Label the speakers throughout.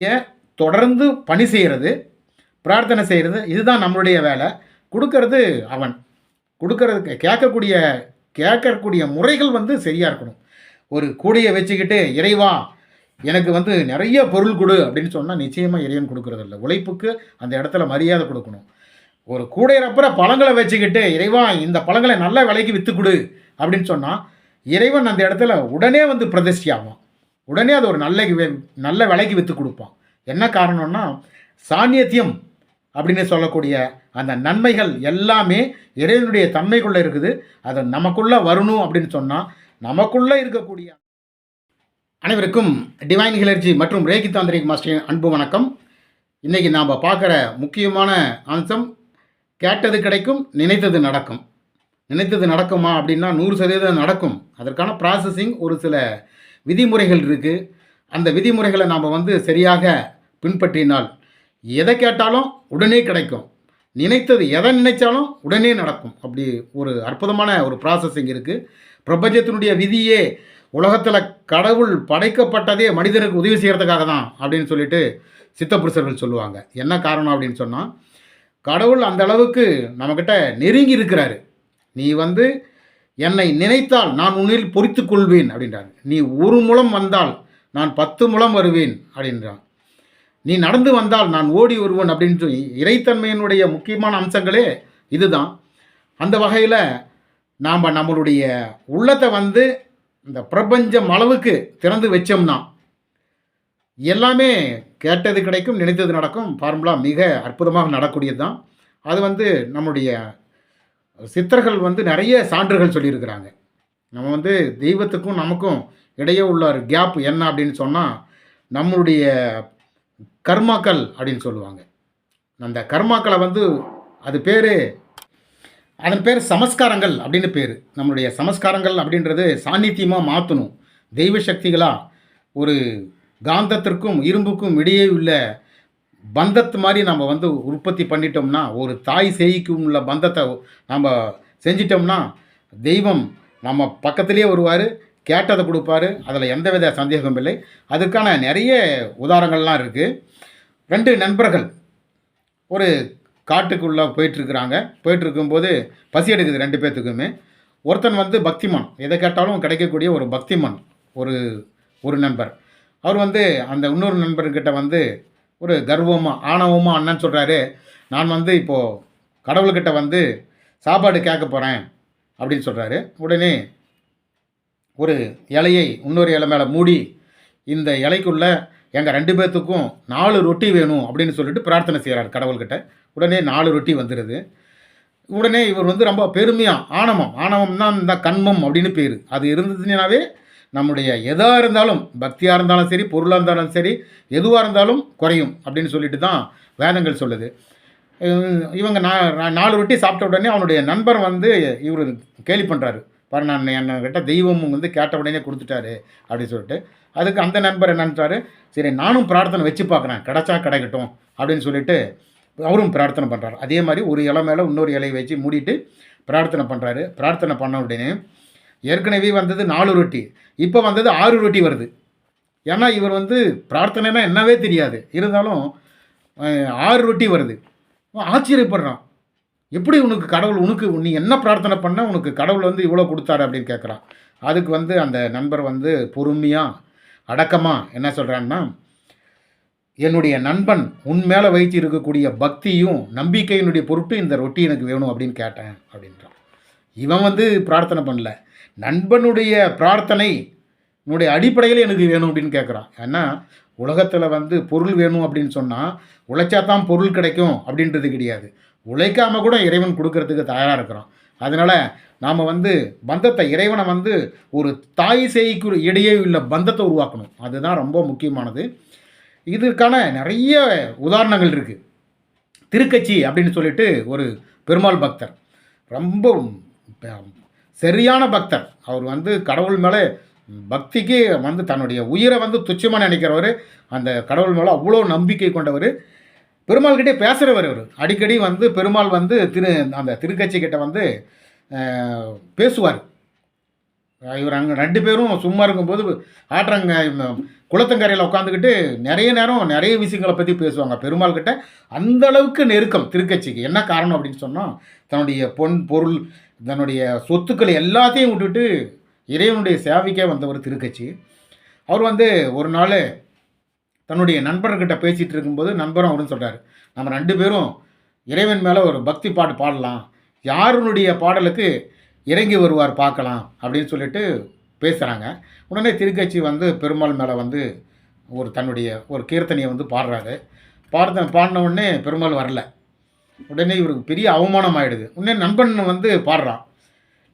Speaker 1: ஏன் தொடர்ந்து பணி செய்கிறது பிரார்த்தனை செய்கிறது. இதுதான் நம்மளுடைய வேலை. கொடுக்கறது அவன். கொடுக்கறது கேட்கக்கூடிய கேட்கக்கூடிய முறைகள் வந்து சரியாக இருக்கணும். ஒரு கூடையை வச்சுக்கிட்டு இறைவா எனக்கு வந்து நிறைய பொருள் கொடு அப்படின்னு சொன்னால் நிச்சயமாக இறைவன் கொடுக்கறது இல்லை. உழைப்புக்கு அந்த இடத்துல மரியாதை கொடுக்கணும். ஒரு கூடையிறப்புற பழங்களை வச்சுக்கிட்டு இறைவா இந்த பழங்களை நல்ல விலைக்கு விற்று கொடு அப்படின்னு சொன்னால் இறைவன் அந்த இடத்துல உடனே வந்து பிரதிஷ்டி ஆகும் உடனே அது ஒரு நல்ல நல்ல விலைக்கு விற்று கொடுப்பான். என்ன காரணம்னா சாநியத்தியம் அப்படின்னு சொல்லக்கூடிய அந்த நன்மைகள் எல்லாமே இறைவனுடைய தன்மைக்குள்ளே இருக்குது. அது நமக்குள்ளே வரணும் அப்படின்னு சொன்னால் நமக்குள்ளே இருக்கக்கூடிய அனைவருக்கும் டிவைன் ஹிலர்ஜி மற்றும் ரேகி தாந்திரிக் மாஸ்டரின் அன்பு வணக்கம். இன்றைக்கி நாம் பார்க்குற முக்கியமான அம்சம் கேட்டது கிடைக்கும் நினைத்தது நடக்கும். நினைத்தது நடக்குமா அப்படின்னா நூறு சதவீதம் நடக்கும். அதற்கான ப்ராசஸிங் ஒரு சில விதிமுறைகள் இருக்குது அந்த விதிமுறைகளை நாம் வந்து சரியாக பின்பற்றினால் எதை கேட்டாலும் உடனே கிடைக்கும். நினைத்தது எதை நினைச்சாலும் உடனே நடக்கும். அப்படி ஒரு அற்புதமான ஒரு ப்ராசஸிங் இருக்குது பிரபஞ்சத்தினுடைய விதியே உலகத்தில் கடவுள் படைக்கப்பட்டதே மனிதனுக்கு உதவி செய்கிறதுக்காக தான் அப்படின்னு சொல்லிட்டு சித்தப்புருஷர்கள் சொல்லுவாங்க. என்ன காரணம் அப்படின்னு சொன்னால் கடவுள் அந்த அளவுக்கு நம்மக்கிட்ட நெருங்கி இருக்கிறாரு. நீ வந்து என்னை நினைத்தால் நான் உன்னில் பொறித்து கொள்வேன் அப்படின்றாரு நீ ஒரு முலம் வந்தால் நான் பத்து முலம் வருவேன் அப்படின்றான். நீ நடந்து வந்தால் நான் ஓடி வருவேன் அப்படின்னு சொல்லி இறைத்தன்மையினுடைய முக்கியமான அம்சங்களே இதுதான். அந்த வகையில் நாம் நம்மளுடைய உள்ளத்தை வந்து இந்த பிரபஞ்சம் அளவுக்கு திறந்து வச்சோம்னா எல்லாமே கேட்டது கிடைக்கும் நினைத்தது நடக்கும். ஃபார்முலா மிக அற்புதமாக நடக்கூடியது தான் அது வந்து நம்முடைய சித்தர்கள் வந்து நிறைய சான்றுகள் சொல்லியிருக்கிறாங்க. நம்ம வந்து தெய்வத்துக்கும் நமக்கும் இடையே உள்ள ஒரு கேப் என்ன அப்படின்னு சொன்னால் நம்மளுடைய கர்மாக்கள் அப்படின்னு சொல்லுவாங்க. அந்த கர்மாக்களை வந்து அது பேர் அதன் பேர் சமஸ்காரங்கள் அப்படின்னு பேர். நம்மளுடைய சமஸ்காரங்கள் அப்படின்றது சாநித்தியமாக மாற்றணும் தெய்வ சக்திகளாக ஒரு காந்தத்திற்கும் இரும்புக்கும் இடையே உள்ள பந்தத்து மாதிரி நம்ம வந்து உற்பத்தி பண்ணிட்டோம்னா ஒரு தாய் செய்கும் உள்ள பந்தத்தை நம்ம செஞ்சிட்டோம்னா தெய்வம் நம்ம பக்கத்திலே வருவார் கேட்டதை கொடுப்பாரு அதில் எந்தவித சந்தேகமும் இல்லை. அதுக்கான நிறைய உதாரணங்கள்லாம் இருக்குது ரெண்டு நண்பர்கள் ஒரு காட்டுக்குள்ளே போயிட்டுருக்குறாங்க. போயிட்டுருக்கும்போது பசி எடுக்குது ரெண்டு பேர்த்துக்குமே ஒருத்தன் வந்து பக்திமான். எதை கேட்டாலும் கிடைக்கக்கூடிய ஒரு பக்திமான் ஒரு ஒரு நண்பர். அவர் வந்து அந்த இன்னொரு நண்பர்கிட்ட வந்து ஒரு கர்வமாக ஆணவமாக அண்ணன் சொல்கிறாரு நான் வந்து இப்போது கடவுள்கிட்ட வந்து சாப்பாடு கேட்க போகிறேன் அப்படின்னு சொல்கிறாரு உடனே ஒரு இலையை இன்னொரு இலை மேலே மூடி இந்த இலைக்குள்ளே எங்கள் ரெண்டு பேர்த்துக்கும் நாலு ரொட்டி வேணும் அப்படின்னு சொல்லிட்டு பிரார்த்தனை செய்கிறார் கடவுள்கிட்ட. உடனே நாலு ரொட்டி வந்துடுது உடனே இவர் வந்து ரொம்ப பெருமையாக ஆணவம் ஆணவம் தான் இந்த கண்மம் அப்படின்னு பேர். அது இருந்ததுனாவே நம்முடைய எதாக இருந்தாலும் பக்தியாக இருந்தாலும் சரி பொருளாக இருந்தாலும் சரி எதுவாக இருந்தாலும் குறையும் அப்படின்னு சொல்லிட்டு தான் வேதங்கள் சொல்லுது. இவங்க- நான் நாலு ரொட்டி சாப்பிட்ட உடனே அவனுடைய நண்பர் வந்து இவர் கேலி பண்ணுறாரு பாரு நான் என்கிட்ட தெய்வமும் வந்து கேட்ட உடனே கொடுத்துட்டாரு அப்படின்னு சொல்லிட்டு. அதுக்கு அந்த நண்பர் என்னன்றாரு சரி நானும் பிரார்த்தனை வச்சு பார்க்குறேன். கிடைச்சா கிடைக்கட்டும் அப்படின்னு சொல்லிட்டு அவரும் பிரார்த்தனை பண்ணுறாரு அதே மாதிரி ஒரு இலை மேலே இன்னொரு இலையை வச்சு மூடிட்டு பிரார்த்தனை பண்ணுறாரு பிரார்த்தனை பண்ண உடனே ஏற்கனவே வந்தது நாலு ரொட்டி. இப்போ வந்தது ஆறு ரொட்டி வருது. ஏன்னா இவர் வந்து பிரார்த்தனைனா என்னவே தெரியாது. இருந்தாலும் ஆறு ரொட்டி வருது. ஆச்சரியப்படுறான். எப்படி உனக்கு கடவுள் உனக்கு நீ என்ன பிரார்த்தனை பண்ண உனக்கு கடவுள் வந்து இவ்வளோ கொடுத்தாரு அப்படின்னு கேட்குறான் அதுக்கு வந்து அந்த நண்பர் வந்து பொறுமையாக அடக்கமாக என்ன சொல்கிறான்னா என்னுடைய நண்பன் உன் மேலே வைத்து இருக்கக்கூடிய பக்தியும் நம்பிக்கையினுடைய பொருட்டு இந்த ரொட்டி எனக்கு வேணும் அப்படின்னு கேட்டேன் அப்படின்றான். இவன் வந்து பிரார்த்தனை பண்ணல. நண்பனுடைய பிரார்த்தனை உன்னுடைய அடிப்படையில் எனக்கு வேணும் அப்படின்னு கேட்குறான் ஏன்னா உலகத்தில் வந்து பொருள் வேணும் அப்படின்னு சொன்னால் உழைச்சா தான் பொருள் கிடைக்கும் அப்படின்றது கிடையாது. உழைக்காமல் கூட இறைவன் கொடுக்கறதுக்கு தயாராக இருக்கிறான். அதனால் நாம் வந்து பந்தத்தை இறைவனை வந்து ஒரு தாய் செய்க்கு இடையே உள்ள பந்தத்தை உருவாக்கணும். அதுதான் ரொம்ப முக்கியமானது. இதற்கான நிறைய உதாரணங்கள் இருக்குது திருக்கச்சி அப்படின்னு சொல்லிட்டு ஒரு பெருமாள் பக்தர். ரொம்ப சரியான பக்தர். அவர் வந்து கடவுள் மேலே பக்திக்கு வந்து தன்னுடைய உயிரை வந்து துச்சமாக நினைக்கிறவர். அந்த கடவுள் மேலே அவ்வளோ நம்பிக்கை கொண்டவர். பெருமாள்கிட்டே பேசுகிறவர் அவர் அடிக்கடி வந்து பெருமாள் வந்து திரு அந்த திருக்கட்சி கிட்ட வந்து பேசுவார். இவர் அங்கே ரெண்டு பேரும் சும்மா இருக்கும்போது ஆற்றங்க குளத்தங்கரையில் உட்காந்துக்கிட்டு நிறைய நேரம் நிறைய விஷயங்களை பற்றி பேசுவாங்க பெருமாள் கிட்ட அந்த அளவுக்கு நெருக்கம் திருக்கட்சிக்கு. என்ன காரணம் அப்படின்னு சொன்னால் தன்னுடைய பொன் பொருள் தன்னுடைய சொத்துக்களை எல்லாத்தையும் விட்டுட்டு இறைவனுடைய சேவைக்கே வந்தவர் திருக்கட்சி. அவர் வந்து ஒரு நாள் தன்னுடைய நண்பர்கிட்ட பேசிகிட்டு இருக்கும்போது நண்பரும் அவரும் சொல்கிறார் நம்ம ரெண்டு பேரும் இறைவன் மேலே ஒரு பக்தி பாட்டு பாடலாம். யாருனுடைய பாடலுக்கு இறங்கி வருவார் பார்க்கலாம் அப்படின்னு சொல்லிட்டு பேசுகிறாங்க உடனே திருக்கட்சி வந்து பெருமாள் மேலே வந்து ஒரு தன்னுடைய ஒரு கீர்த்தனையை வந்து பாடுறாரு. பாடுத்த பாடின உடனே பெருமாள் வரல. உடனே இவருக்கு பெரிய அவமானம் ஆயிடுது. உடனே நண்பன் வந்து பாடுறான்.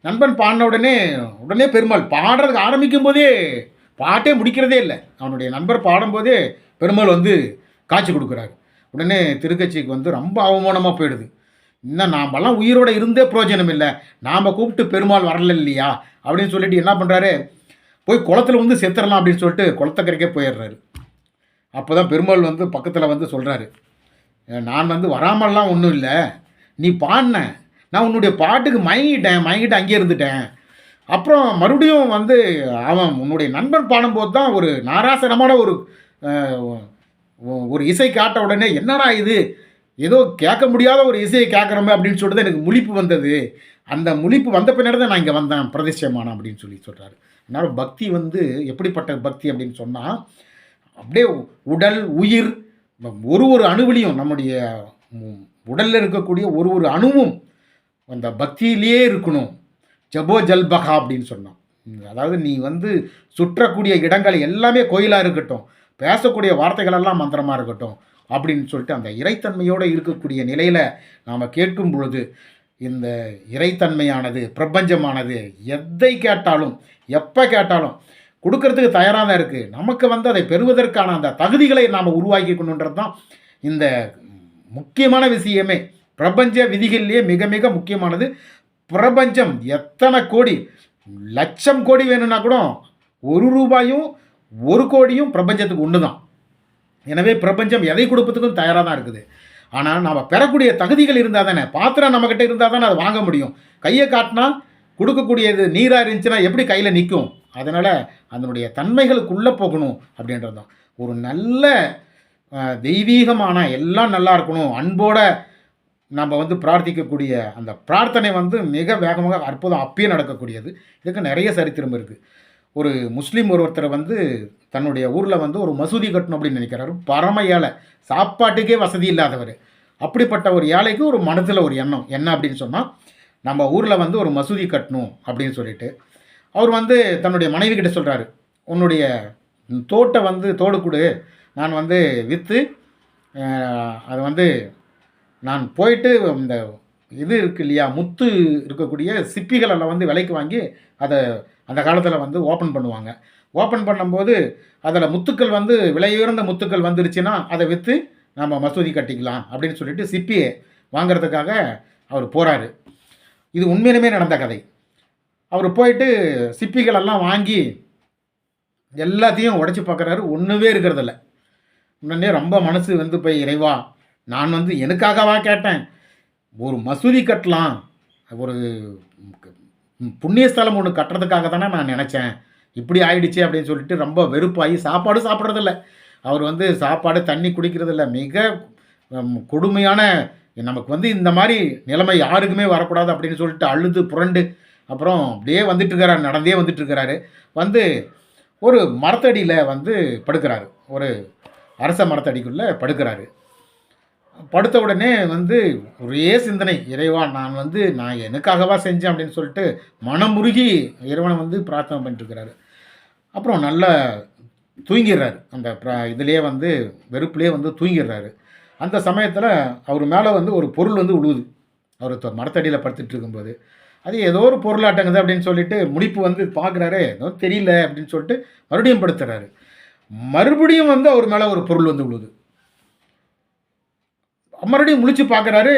Speaker 1: நண்பன் பாடின உடனே உடனே பெருமாள் பாடுறதுக்கு ஆரம்பிக்கும் போதே பாட்டே முடிக்கிறதே இல்லை. அவனுடைய நண்பர் பாடும்போதே பெருமாள் வந்து காட்சி கொடுக்குறாரு. உடனே திருக்கட்சிக்கு வந்து ரொம்ப அவமானமாக போயிடுது. இன்னும் நாமெல்லாம் உயிரோட இருந்தே பிரயோஜனம் இல்லை. நாம் கூப்பிட்டு பெருமாள் வரல இல்லையா? அப்படின்னு சொல்லிட்டு என்ன பண்ணுறாரு போய் குளத்துல வந்து செத்துடலாம் அப்படின்னு சொல்லிட்டு குளத்தக்கரைக்கே போயிடுறாரு. அப்போ தான் பெருமாள் வந்து பக்கத்தில் வந்து சொல்கிறாரு நான் வந்து வராமல்லாம் ஒன்றும் இல்லை. நீ பாடின. நான் உன்னுடைய பாட்டுக்கு மயங்கிட்டேன். மயங்கிட்டு அங்கேயே இருந்துட்டேன். அப்புறம் மறுபடியும் வந்து அவன் உன்னுடைய நண்பன் பாடும்போது தான் ஒரு நாராசனமான ஒரு ஒரு இசை காட்ட உடனே என்னடா இது? ஏதோ கேட்க முடியாத ஒரு இசையை கேட்குறோமே அப்படின்னு சொல்லிட்டு எனக்கு முழிப்பு வந்தது. அந்த முழிப்பு வந்த பின்னாடி தான் நான் இங்கே வந்தேன். பிரதிஷ்டமானேன் அப்படின்னு சொல்லி சொல்கிறாரு அதனால் பக்தி வந்து எப்படிப்பட்ட பக்தி அப்படின்னு சொன்னால் அப்படியே உடல் உயிர் ஒரு ஒரு அணுவிலையும் நம்முடைய உடலில் இருக்கக்கூடிய ஒரு ஒரு அணுவும் அந்த பக்தியிலேயே இருக்கணும். ஜபோ ஜல்பகா அப்படின்னு சொன்னான் அதாவது நீ வந்து சுற்றக்கூடிய இடங்கள் எல்லாமே கோயிலாக இருக்கட்டும் பேசக்கூடிய வார்த்தைகளெல்லாம் மந்திரமாக இருக்கட்டும் அப்படின்னு சொல்லிட்டு அந்த இறைத்தன்மையோடு இருக்கக்கூடிய நிலையில் நாம் கேட்கும் பொழுது இந்த இறைத்தன்மையானது பிரபஞ்சமானது எதை கேட்டாலும் எப்போ கேட்டாலும் கொடுக்கறதுக்கு தயாராக தான் இருக்குது நமக்கு வந்து அதை பெறுவதற்கான அந்த தகுதிகளை நாம் உருவாக்கிக்கணுன்றது தான் இந்த முக்கியமான விஷயமே. பிரபஞ்ச விதிகள்லேயே மிக மிக முக்கியமானது. பிரபஞ்சம் எத்தனை கோடி? லட்சம் கோடி வேணும்னா கூட ஒரு ரூபாயும் ஒரு கோடியும் பிரபஞ்சத்துக்கு ஒன்று தான் எனவே பிரபஞ்சம் எதை கொடுப்பதுக்கும் தயாராக தான் இருக்குது. ஆனால் நாம் பெறக்கூடிய தகுதிகள் இருந்தால் தானே? பாத்திரம் நம்மக்கிட்ட இருந்தால் தானே அதை வாங்க முடியும். கையை காட்டினா கொடுக்கக்கூடியது நீராக இருந்துச்சுன்னா எப்படி கையில் நிற்கும்? அதனால் அதனுடைய தன்மைகளுக்குள்ளே போகணும் அப்படின்றது தான் ஒரு நல்ல தெய்வீகமான எல்லாம் நல்லா இருக்கணும் அன்போட நம்ம வந்து பிரார்த்திக்கக்கூடிய அந்த பிரார்த்தனை வந்து மிக வேகமாக அற்புதம் அப்பயே நடக்கக்கூடியது. இதுக்கு நிறைய சரித்திரம் இருக்குது ஒரு முஸ்லீம் ஒருத்தர் வந்து தன்னுடைய ஊரில் வந்து ஒரு மசூதி கட்டணும் அப்படின்னு நினைக்கிறாரு. பரம ஏழை சாப்பாட்டுக்கே வசதி இல்லாதவர். அப்படிப்பட்ட ஒரு ஏழைக்கு ஒரு மனதில் ஒரு எண்ணம். என்ன அப்படின்னு சொன்னால் நம்ம ஊரில் வந்து ஒரு மசூதி கட்டணும் அப்படின்னு சொல்லிட்டு. அவர் வந்து தன்னுடைய மனைவி கிட்ட சொல்கிறாரு உன்னுடைய தோட்டை வந்து தோடு கொடு நான் வந்து விற்று அதை வந்து நான் போயிட்டு இந்த இது இருக்கு இல்லையா முத்து இருக்கக்கூடிய சிப்பிகள் எல்லாம் வந்து விலைக்கு வாங்கி அதை அந்த காலத்தில் வந்து ஓப்பன் பண்ணுவாங்க. ஓப்பன் பண்ணும்போது அதில் முத்துக்கள் வந்து விலையுயர்ந்த முத்துக்கள் வந்துருச்சுன்னா அதை விற்று நம்ம மசூதி கட்டிக்கலாம் அப்படின்னு சொல்லிட்டு சிப்பியை வாங்குறதுக்காக அவர் போகிறாரு இது உண்மையிலுமே நடந்த கதை. அவர் போயிட்டு சிப்பிகளெல்லாம் வாங்கி எல்லாத்தையும் உடைச்சி பார்க்குறாரு ஒன்றுவே இருக்கிறதில்ல. உடனே ரொம்ப மனசு வந்து போய் இறைவா நான் வந்து எனக்காகவா கேட்டேன்? ஒரு மசூதி கட்டலாம். ஒரு புண்ணியஸ்தலம் ஒன்று கட்டுறதுக்காக தானே நான் நினச்சேன். இப்படி ஆயிடுச்சு அப்படின்னு சொல்லிட்டு ரொம்ப வெறுப்பாகி சாப்பாடு சாப்பிட்றதில்ல. அவர் வந்து சாப்பாடு தண்ணி குடிக்கிறதில்ல. மிக கொடுமையான நமக்கு வந்து இந்த மாதிரி நிலைமை யாருக்குமே வரக்கூடாது அப்படின்னு சொல்லிட்டு அழுது புரண்டு அப்புறம் அப்படியே வந்துட்டு இருக்கிறாரு நடந்தே வந்துட்டு இருக்கிறாரு வந்து ஒரு மரத்தடியில் வந்து படுக்கிறாரு. ஒரு அரச மரத்தடிக்குள்ளே படுக்கிறாரு. படுத்த உடனே வந்து ஒரே சிந்தனை. இறைவா நான் வந்து நான் எனக்காகவா செஞ்சேன் அப்படின்னு சொல்லிட்டு மனமுருகி இறைவனை வந்து பிரார்த்தனை பண்ணிட்டு இருக்கிறாரு அப்புறம் நல்லா தூங்கிடுறாரு. அந்த இதுலேயே வந்து வெறுப்புலேயே வந்து தூங்கிடுறாரு. அந்த சமயத்தில் அவர் மேலே வந்து ஒரு பொருள் வந்து உழுவுது. அவர் தொ- மரத்தடியில் படுத்துட்டு இருக்கும்போது அது ஏதோ ஒரு பொருளாட்டங்குது அப்படின்னு சொல்லிட்டு முடிப்பு வந்து பார்க்குறாரு. ஏதோ தெரியல அப்படின்னு சொல்லிட்டு மறுபடியும் படுத்துறாரு. மறுபடியும் வந்து அவர் மேலே ஒரு பொருள் வந்து விழுது. மறுபடியும் முழிச்சு பார்க்குறாரு.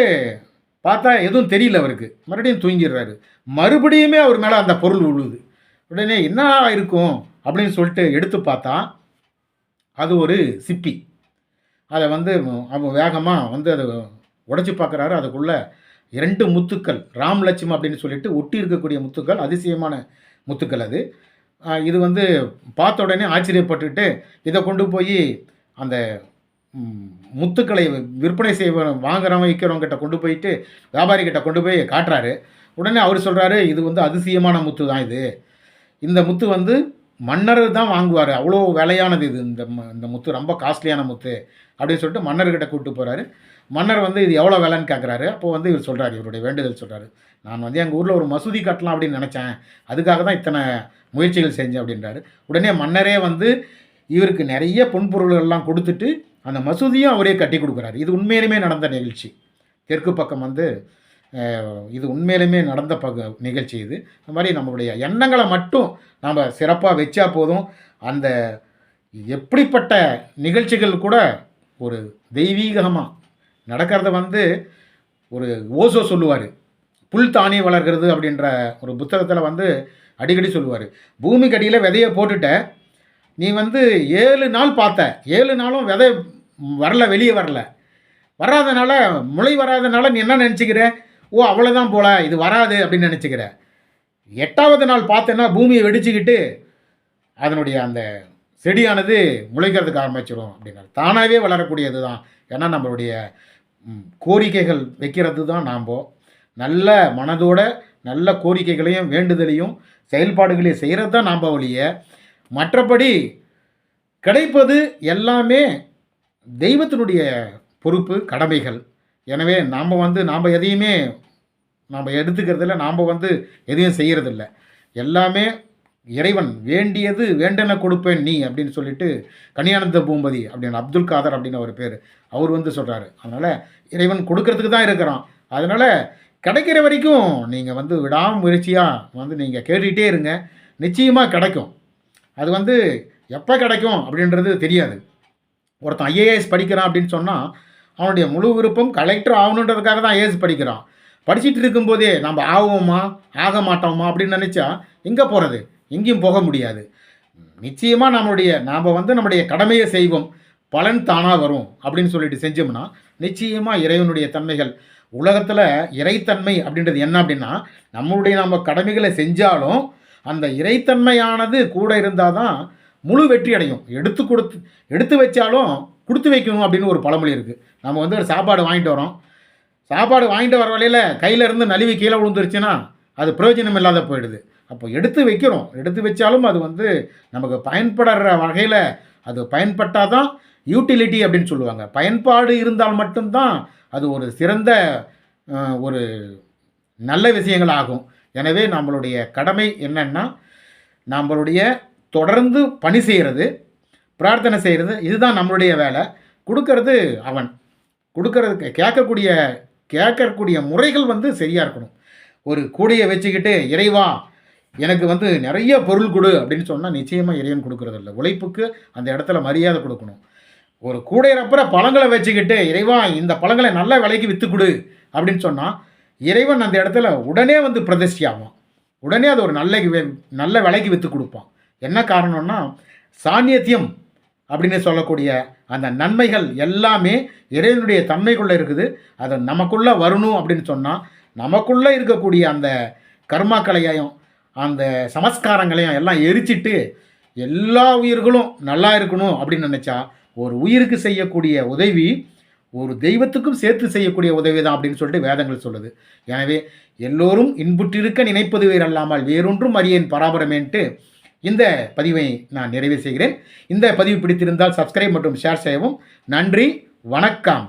Speaker 1: பார்த்தா எதுவும் தெரியல அவருக்கு. மறுபடியும் தூங்கிடுறாரு. மறுபடியுமே அவர் மேலே அந்த பொருள் விழுது. உடனே என்ன இருக்கும் அப்படின்னு சொல்லிட்டு எடுத்து பார்த்தா அது ஒரு சிப்பி. அதை வந்து அவன் வேகமாக வந்து அதை உடைச்சி பார்க்குறாரு. அதுக்குள்ளே இரண்டு முத்துக்கள் ராம் லட்சுமி அப்படின்னு சொல்லிட்டு ஒட்டி இருக்கக்கூடிய முத்துக்கள் அதிசயமான முத்துக்கள் அது. இது வந்து பார்த்த உடனே ஆச்சரியப்பட்டுட்டு இதை கொண்டு போய் அந்த முத்துக்களை விற்பனை செய்வ வாங்குறவங்க விற்கிறவங்கிட்ட கொண்டு போயிட்டு வியாபாரிகிட்ட கொண்டு போய் காட்டுறாரு. உடனே அவர் சொல்கிறாரு இது வந்து அதிசயமான முத்து தான் இது. இந்த முத்து வந்து மன்னர் தான் வாங்குவார். அவ்வளோ விலையானது இது. இந்த இந்த முத்து ரொம்ப காஸ்ட்லியான முத்து அப்படின்னு சொல்லிட்டு மன்னர்கிட்ட கூப்பிட்டு போகிறாரு மன்னர் வந்து இது எவ்வளோ விலைன்னு கேட்குறாரு அப்போ வந்து இவர் சொல்கிறாரு இவருடைய வேண்டுதல் சொல்கிறாரு நான் வந்து எங்கள் ஊரில் ஒரு மசூதி கட்டலாம் அப்படின்னு நினச்சேன். அதுக்காக தான் இத்தனை முயற்சிகள் செஞ்சேன் அப்படின்றாரு. உடனே மன்னரே வந்து இவருக்கு நிறைய பொன்பொருள்கள்லாம் கொடுத்துட்டு அந்த மசூதியும் அவரே கட்டி கொடுக்குறாரு. இது உண்மையிலுமே நடந்த நிகழ்ச்சி. தெற்கு பக்கம் வந்து இது உண்மையிலுமே நடந்த பக நிகழ்ச்சி இது. இந்த மாதிரி நம்மளுடைய எண்ணங்களை மட்டும் நாம் சிறப்பாக வச்சா போதும். அந்த எப்படிப்பட்ட நிகழ்ச்சிகள் கூட ஒரு தெய்வீகமாக நடக்கிறத வந்து ஒரு ஓசோ சொல்லுவார். புல் தானி வளர்கிறது அப்படின்ற ஒரு புத்தகத்தில் வந்து அடிக்கடி சொல்லுவார். பூமிக்கு அடியில் விதையை போட்டுட்ட நீ வந்து ஏழு நாள் பார்த்த ஏழு நாளும் விதை வரல வெளியே வரல. வராதனால முளை வராதனால நீ என்ன நினச்சிக்கிற? ஓ அவ்வளோதான் போல இது வராது அப்படின்னு நினச்சிக்கிற. எட்டாவது நாள் பார்த்தேன்னா பூமியை வெடிச்சுக்கிட்டு அதனுடைய அந்த செடியானது முளைக்கிறதுக்கு ஆரம்பிச்சிடும் அப்படின்னா தானாகவே வளரக்கூடியது தான் ஏன்னா நம்மளுடைய கோரிக்கைகள் வைக்கிறது தான் நாம். நல்ல மனதோட நல்ல கோரிக்கைகளையும் வேண்டுதலையும் செயல்பாடுகளையும் செய்கிறது தான் நாம் ஒழிய மற்றபடி கிடைப்பது எல்லாமே தெய்வத்தினுடைய பொறுப்பு கடமைகள். எனவே நாம் வந்து நாம் எதையுமே நாம் எடுத்துக்கிறதில்ல நாம் வந்து எதையும் செய்கிறதில்ல எல்லாமே இறைவன் வேண்டியது வேண்டன கொடுப்பேன் நீ அப்படின்னு சொல்லிட்டு கனியானந்த பூம்பதி அப்படின்னு அப்துல் காதர் அப்படின்னு ஒரு பேர். அவர் வந்து சொல்கிறாரு அதனால் இறைவன் கொடுக்கறதுக்கு தான் இருக்கிறான். அதனால் கிடைக்கிற வரைக்கும் நீங்கள் வந்து விடாமுயற்சியாக வந்து நீங்கள் கேட்டுகிட்டே இருங்க. நிச்சயமாக கிடைக்கும். அது வந்து எப்போ கிடைக்கும் அப்படின்றது தெரியாது. ஒருத்தன் ஐஏஎஸ் படிக்கிறான் அப்படின்னு சொன்னால் அவனுடைய முழு விருப்பம் கலெக்டர் ஆகணுன்றதுக்காக தான் ஐஏஎஸ் படிக்கிறான். படிச்சுட்டு இருக்கும்போதே நம்ம ஆகுவோமா? ஆக மாட்டோமா? அப்படின்னு நினச்சா எங்கே போகிறது எங்கேயும் போக முடியாது. நிச்சயமாக நம்மளுடைய நாம் வந்து நம்முடைய கடமையை செய்வோம். பலன் தானாக வரும் அப்படின்னு சொல்லிட்டு செஞ்சோம்னா நிச்சயமாக இறைவனுடைய தன்மைகள் உலகத்தில் இறைத்தன்மை அப்படின்றது என்ன அப்படின்னா நம்மளுடைய நம்ம கடமைகளை செஞ்சாலும் அந்த இறைத்தன்மையானது கூட இருந்தால் தான் முழு வெற்றி அடையும். எடுத்து கொடுத்து எடுத்து வச்சாலும் கொடுத்து வைக்கணும் அப்படின்னு ஒரு பழமொழி இருக்குது நம்ம வந்து ஒரு சாப்பாடு வாங்கிட்டு வரோம் சாப்பாடு வாங்கிட்டு வர வழியில் கையிலேருந்து நழுவி கீழே விழுந்துருச்சுன்னா அது பிரயோஜனம் இல்லாத போயிடுது. அப்போ எடுத்து வைக்கிறோம் எடுத்து வச்சாலும் அது வந்து நமக்கு பயன்படுற வகையில் அது பயன்பட்டால் தான் யூட்டிலிட்டி அப்படின்னு சொல்லுவாங்க. பயன்பாடு இருந்தால் மட்டும்தான் அது ஒரு சிறந்த ஒரு நல்ல விஷயங்கள் ஆகும் எனவே நம்மளுடைய கடமை என்னென்னா நம்மளுடைய தொடர்ந்து பணி செய்கிறது பிரார்த்தனை செய்கிறது இதுதான் நம்மளுடைய வேலை. கொடுக்கறது அவன். கொடுக்கறதுக்கு கேட்கக்கூடிய கேட்கக்கூடிய முறைகள் வந்து சரியாக இருக்கணும். ஒரு கூடையை வச்சுக்கிட்டு இறைவா எனக்கு வந்து நிறைய பொருள் கொடு அப்படின்னு சொன்னால் நிச்சயமாக இறைவன் கொடுக்குறதில்ல. உழைப்புக்கு அந்த இடத்துல மரியாதை கொடுக்கணும். ஒரு கூடையிறப்புற பழங்களை வச்சுக்கிட்டு இறைவா இந்த பழங்களை நல்ல விலைக்கு விற்று கொடு அப்படின்னு சொன்னால் இறைவன் அந்த இடத்துல உடனே வந்து பிரதிஷ்டி ஆகும் உடனே அது ஒரு நல்ல நல்ல விலைக்கு விற்று கொடுப்பான். என்ன காரணம்னா சாநியத்தியம் அப்படின்னு சொல்லக்கூடிய அந்த நன்மைகள் எல்லாமே இறைவனுடைய தன்மைக்குள்ளே இருக்குது. அது நமக்குள்ளே வரணும் அப்படின்னு சொன்னால் நமக்குள்ளே இருக்கக்கூடிய அந்த கர்மாக்களையும் அந்த சமஸ்காரங்களையும் எல்லாம் எரிச்சிட்டு எல்லா உயிர்களும் நல்லா இருக்கணும் அப்படின்னு நினச்சா ஒரு உயிருக்கு செய்யக்கூடிய உதவி ஒரு தெய்வத்துக்கும் சேர்த்து செய்யக்கூடிய உதவி தான் அப்படின்னு சொல்லிட்டு வேதங்கள் சொல்லுது. எனவே எல்லோரும் இன்புற்றிருக்க நினைப்பது வேறல்லாமல் வேறொன்றும் அறியேன் பராபரமேன்ட்டு இந்த பதிவை நான் நிறைவு செய்கிறேன். இந்த பதிவு பிடித்திருந்தால் சப்ஸ்கிரைப் மற்றும் ஷேர் செய்யவும். நன்றி வணக்கம்.